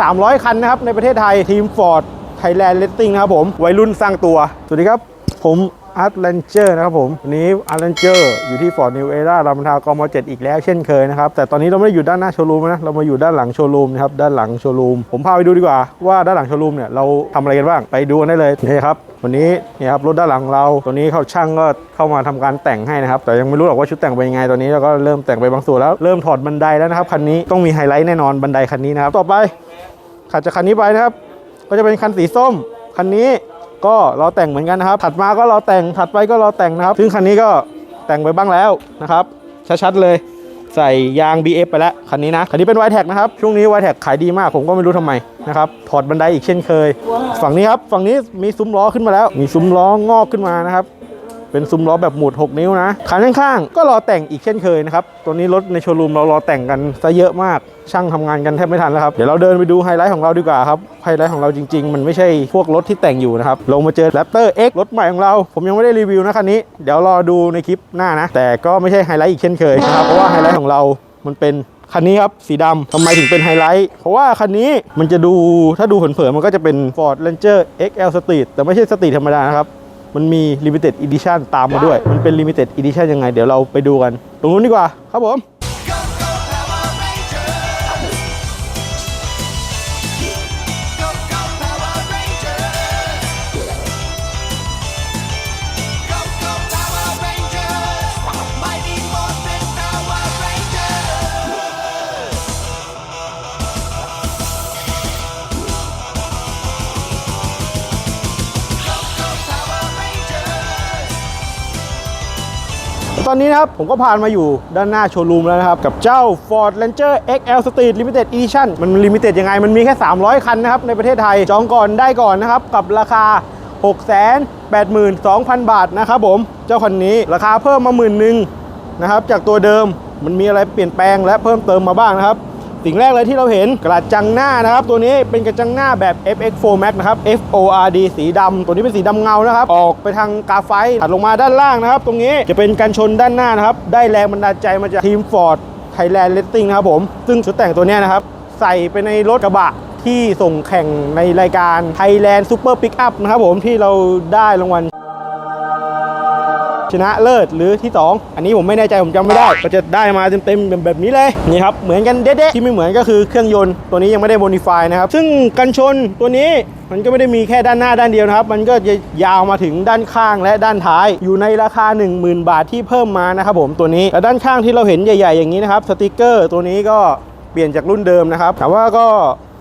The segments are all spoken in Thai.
300 คันนะครับในประเทศไทยทีม Ford Thailand Racing นะครับผมวัยรุ่นสร้างตัว สวัสดีครับ ผม อาร์ตแลนเจอร์นะครับผมวันนี้อาร์ตแลนเจอร์อยู่ที่ Ford New Era รามอินทรากม7อีกแล้วเช่นเคยนะครับ แต่ตอนนี้เราไม่ได้อยู่ด้านหน้าโชว์รูมนะ เรามาอยู่ด้านหลังโชว์รูมนะครับ ด้านหลังโชว์รูม ผมพาไปดูดีกว่าว่าด้านหลังโชว์รูมเนี่ยเราทำอะไรกันบ้าง ไปดูกันได้เลยนี่ครับ วันนี้นี่ครับรถด้านหลังเรา ตัวนี้เขาช่างก็เข้ามาทำการแต่งให้นะครับ แต่ยังไม่รู้หรอกว่าชุดแต่งเป็นยังไง ตอนนี้เราก็เริ่มแต่งไปบางส่วนแล้ว เริ่มถอดบันไดแล้วนะครับคันนี้ ต้องมีไฮไลท์แน่นอนบันไดคันนี้นะครับ ต่อไปขัดจากคันนี้ไปนะครับ ก็จะเป็นคันสีส้มคันนี้ ก็เราแต่งเหมือนกันนะครับ ถัดมาก็เราแต่งถัดไปก็เราแต่งนะครับ ซึ่งคันนี้ก็แต่งไปบ้างแล้วนะครับ ชัดๆเลยใส่ยาง BF ไปแล้วคันนี้นะ คันนี้เป็น y t แท็นะครับ ช่วงนี้ y t แท็ขายดีมาก ผมก็ไม่รู้ทำไมนะครับ ถอดบันไดอีกเช่นเคย ฝั่งนี้ครับ ฝั่งนี้มีซุ้มล้อขึ้นมาแล้ว มีซุ้มล้องอกขึ้นมานะครับ เป็นซุ้มล้อแบบหมุด 6 นิ้วนะคันข้างๆก็รอแต่งอีกเช่นเคยนะครับตัวนี้รถในโชว์รูมเรารอแต่งกันซะเยอะมากช่างทำงานกันแทบไม่ทันแล้วครับเดี๋ยวเราเดินไปดูไฮไลท์ของเราดีกว่าครับไฮไลท์ของเราจริง ๆ มันไม่ใช่พวกรถที่แต่งอยู่นะครับลงมาเจอ Raptor X รถใหม่ของเรา ผมยังไม่ได้รีวิวนะคันนี้เดี๋ยวรอดูในคลิปหน้านะ แต่ก็ไม่ใช่ไฮไลท์อีกเช่นเคยนะครับเพราะว่าไฮไลท์ของเรามันเป็นคันนี้ครับสีดำทำไมถึงเป็นไฮไลท์เพราะว่าคันนี้มันจะดูถ้าดูเผินๆมันก็จะเป็น Ford Ranger XL Street แต่ไม่ใช่สตรีทธรรมดานะครับ มันมี Limited Edition ตามมาด้วย มันเป็น Limited Edition ยังไง เดี๋ยวเราไปดูกัน ตรงนู้นดีกว่าครับผม ตอนนี้นะครับ ผมก็ผ่านมาอยู่ด้านหน้าโชว์รูมแล้วนะครับ กับเจ้า Ford Ranger XL Street Limited Edition มันลิมิเต็ดยังไง มันมีแค่ 300 คันนะครับ ในประเทศไทยจองก่อนได้ก่อนนะครับ กับราคา 682,000 บาทนะครับผมเจ้าคันนี้ราคาเพิ่มมาหมื่นหนึ่งนะครับจากตัวเดิมมันมีอะไรเปลี่ยนแปลงและเพิ่มเติมมาบ้างนะครับ สิ่งแรกเลยที่เราเห็นกระจังหน้านะครับ ตัวนี้เป็นกระจังหน้าแบบ FX4 Max นะครับ FORD สีดำตัวนี้เป็นสีดำเงานะครับ ออกไปทางกาไฟถัดลงมาด้านล่างนะครับ ตรงนี้จะเป็นกันชนด้านหน้านะครับ ได้แรงบันดาลใจมาจากทีม Ford Thailand Racing นะครับผม ซึ่งชุดแต่งตัวนี้นะครับ ใส่ไปในรถกระบะที่ส่งแข่งในรายการ Thailand Super Pickup นะครับผมที่เราได้รางวัล ชนะเลิศหรือที่ 2 อันนี้ผมไม่แน่ใจผมจำไม่ได้ ก็จะได้มาเต็มๆแบบนี้เลยนี่ครับเหมือนกันเด๊ะๆที่ไม่เหมือนก็คือเครื่องยนต์ตัวนี้ยังไม่ได้โมดิฟายนะครับซึ่งกันชนตัวนี้มันก็ไม่ได้มีแค่ด้านหน้าด้านเดียวนะครับ มันก็จะยาวมาถึงด้านข้างและด้านท้าย อยู่ในราคา 10,000 บาทที่เพิ่มมานะครับผมตัวนี้และด้านข้างที่เราเห็นใหญ่ ๆ อย่างนี้นะครับสติกเกอร์ตัวนี้ก็เปลี่ยนจากรุ่นเดิมนะครับแต่ว่าก็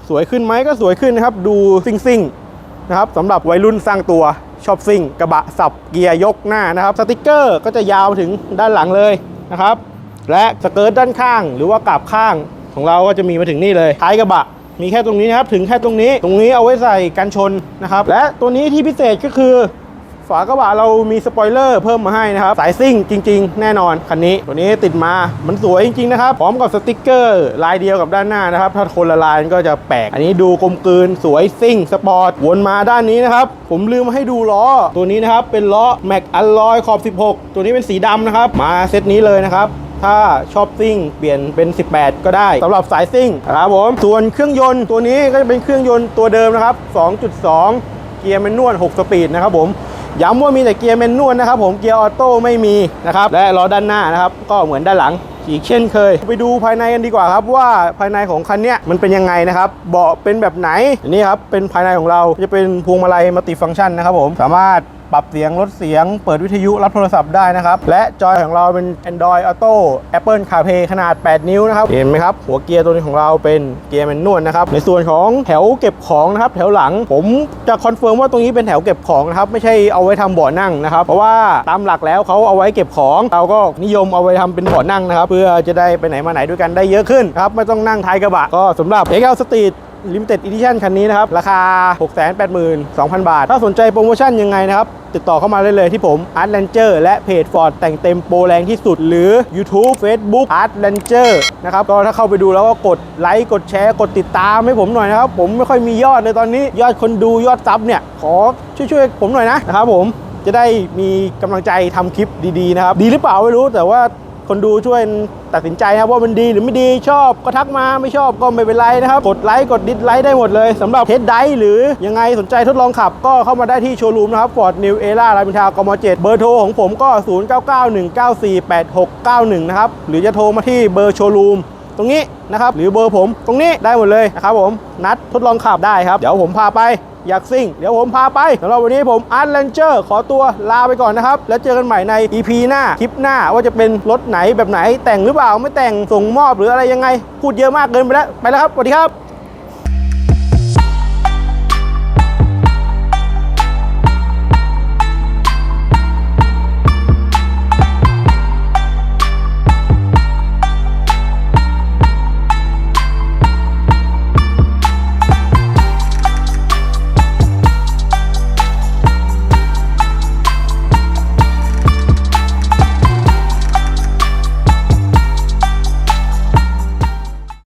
สวยขึ้นไหมก็สวยขึ้นนะครับดูซิ่งๆนะครับสำหรับวัยรุ่นสร้างตัว ชอบซิ่งกระบะสับเกียร์ยกหน้านะครับสติกเกอร์ก็จะยาวถึงด้านหลังเลยนะครับ และสเกิร์ตด้านข้าง หรือว่ากาบข้างของเราก็จะมีมาถึงนี่เลยท้ายกระบะมีแค่ตรงนี้นะครับถึงแค่ตรงนี้ ตรงนี้เอาไว้ใส่กันชนนะครับ และตัวนี้ที่พิเศษก็คือ ฝากระบะเรามีสปอยเลอร์เพิ่มมาให้นะครับ สายซิ่งจริง ๆ แน่นอนคันนี้ ตัวนี้ติดมา มันสวยจริง ๆ นะครับ พร้อมกับสติกเกอร์ ลายเดียวกับด้านหน้านะครับ ถ้าคนละลายก็จะแปลก อันนี้ดูกลมกลืน สวยซิ่ง สปอร์ต วนมาด้านนี้นะครับ ผมลืมให้ดูล้อ ตัวนี้นะครับ เป็นล้อแม็กอ l ลลอยขอบ 16 ตัวนี้เป็นสีดำนะครับ มาเซตนี้เลยนะครับถ้าชอบซิ่งเปลี่ยนเป็น 18 ก็ได้สำหรับสายซิ่งนะครับผม ส่วนเครื่องยนต์ตัวนี้ก็จะเป็นเครื่องยนต์ตัวเดิมนะครับ 2.2 เกียร์แมนนวล 6 สปีดนะครับผม ย้ำว่ามีแต่เกียร์แมนนวลนะครับผมเกียร์ออโต้ไม่มีนะครับและล้อด้านหน้านะครับก็เหมือนด้านหลังอีกเช่นเคย ไปดูภายในกันดีกว่าครับว่าภายในของคันเนี้ยมันเป็นยังไงนะครับเบาะเป็นแบบไหนนี่ครับเป็นภายในของเราจะเป็นพวงมาลัยมัลติฟังก์ชันนะครับผมสามารถ ปรับเสียงลดเสียง เปิดวิทยุรับโทรศัพท์ได้นะครับ และจอยของเราเป็น Android Auto Apple CarPlay ขนาด 8 นิ้วนะครับ เห็นไหมครับ หัวเกียร์ตัวนี้ของเราเป็นเกียร์แมนนวลนะครับ ในส่วนของแถวเก็บของนะครับ แถวหลังผมจะคอนเฟิร์มว่าตรงนี้เป็นแถวเก็บของนะครับ ไม่ใช่เอาไว้ทำเบาะนั่งนะครับ เพราะว่าตามหลักแล้วเขาเอาไว้เก็บของ เราก็นิยมเอาไว้ทำเป็นเบาะนั่งนะครับ เพื่อจะได้ไปไหนมาไหนด้วยกันได้เยอะขึ้นครับ ไม่ต้องนั่งท้ายกระบะ ก็สำหรับ XL Street Limited Edition คันนี้นะครับ ราคา 682,000 บาท ถ้าสนใจโปรโมชั่นยังไงนะครับ ติดต่อเข้ามาได้เลยที่ผม Art Ranger และเพจ Ford แต่งเต็มโปรแรงที่สุด หรือ YouTube Facebook Art Ranger นะครับ ก็ถ้าเข้าไปดูแล้วก็กดไลค์ กดแชร์ กดติดตามให้ผมหน่อยนะครับ ผมไม่ค่อยมียอดเลยตอนนี้ ยอดคนดูยอดซับเนี่ย ขอช่วยๆผมหน่อยนะนะครับผม จะได้มีกำลังใจทำคลิปดีๆนะครับ ดีหรือเปล่าไม่รู้แต่ว่า คนดูช่วยตัดสินใจนะครับว่ามันดีหรือไม่ดีชอบก็ทักมาไม่ชอบก็ไม่เป็นไรนะครับ กดไลค์กดดิสไลค์ได้หมดเลยสำหรับเทสไดหรือยังไงสนใจทดลองขับ ก็เข้ามาได้ที่โชว์รูมนะครับ Ford New Era รามอินทรากม7เบอร์โทรของผมก็ 0991948691 นะครับหรือจะโทรมาที่เบอร์โชว์รูม ตรงนี้นะครับหรือเบอร์ผมตรงนี้ได้หมดเลยนะครับผมนัดทดลองขับได้ครับ เดี๋ยวผมพาไปอยากซิ่ง เดี๋ยวผมพาไปสำหรับวันนี้ผมอาร์ตเลนเจอร์ขอตัวลาไปก่อนนะครับ แล้วเจอกันใหม่ใน EP หน้า คลิปหน้าว่าจะเป็นรถไหนแบบไหนแต่งหรือเปล่าไม่แต่งส่งมอบหรืออะไรยังไง พูดเยอะมากเกินไปแล้ว ไปแล้วครับสวัสดีครับ